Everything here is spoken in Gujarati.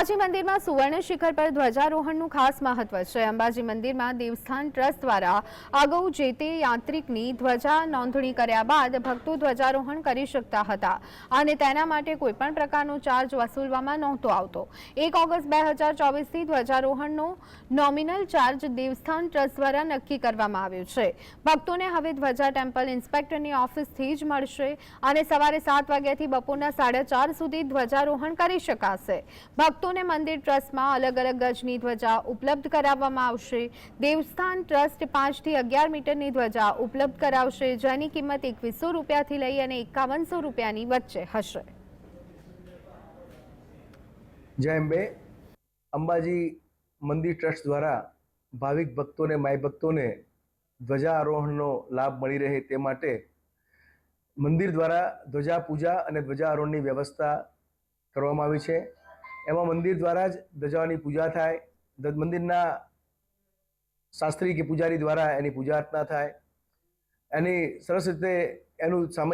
અંબાજી મંદિરમાં સુવર્ણ શિખર પર ધ્વજારોહણનું ખાસ મહત્વ છે. અંબાજી મંદિરમાં દેવસ્થાન ટ્રસ્ટ દ્વારા અગાઉ જે તે યાત્રિકની ધ્વજા નોંધણી કર્યા બાદ ભક્તો ધ્વજારોહણ કરી શકતા હતા અને તેના માટે કોઈપણ પ્રકારનો ચાર્જ વસૂલવામાં નહોતો આવતો. એક ઓગસ્ટ બે હજાર ચોવીસથી ધ્વજારોહણનો નોમિનલ ચાર્જ દેવસ્થાન ટ્રસ્ટ દ્વારા નક્કી કરવામાં આવ્યો છે. ભક્તોને હવે ધ્વજા ટેમ્પલ ઇન્સ્પેક્ટરની ઓફિસથી જ મળશે અને સવારે સાત વાગ્યાથી બપોરના સાડા ચાર સુધી ધ્વજારોહણ કરી શકાશે. ભક્તોને મંદિર ટ્રસ્ટમાં અલગ અલગ ગજની ધ્વજા ઉપલબ્ધ કરાવવામાં આવશે. દેવસ્થાન ટ્રસ્ટ પાંચથી અગિયાર મીટરની ધ્વજા ઉપલબ્ધ કરાવશે. જેની કિંમત એકવીસો રૂપિયાથી લઈ અને એકાવનસો રૂપિયાની વચ્ચે હશે. જય અંબે. અંબાજી મંદિર ટ્રસ્ટ દ્વારા ભાવિક ભક્તોને માય ભક્તોને ધ્વજારોહણનો લાભ મળી રહે તે માટે મંદિર દ્વારા ધ્વજા પૂજા અને ધ્વજારોહણની વ્યવસ્થા કરવામાં આવી છે. એમાં મંદિર દ્વારા જ ધ્વજાઓની પૂજા થાય. મંદિરના શાસ્ત્રી કે પૂજારી દ્વારા એની પૂજા અર્ચના થાય. એની સરસ રીતે એનું સામાજિક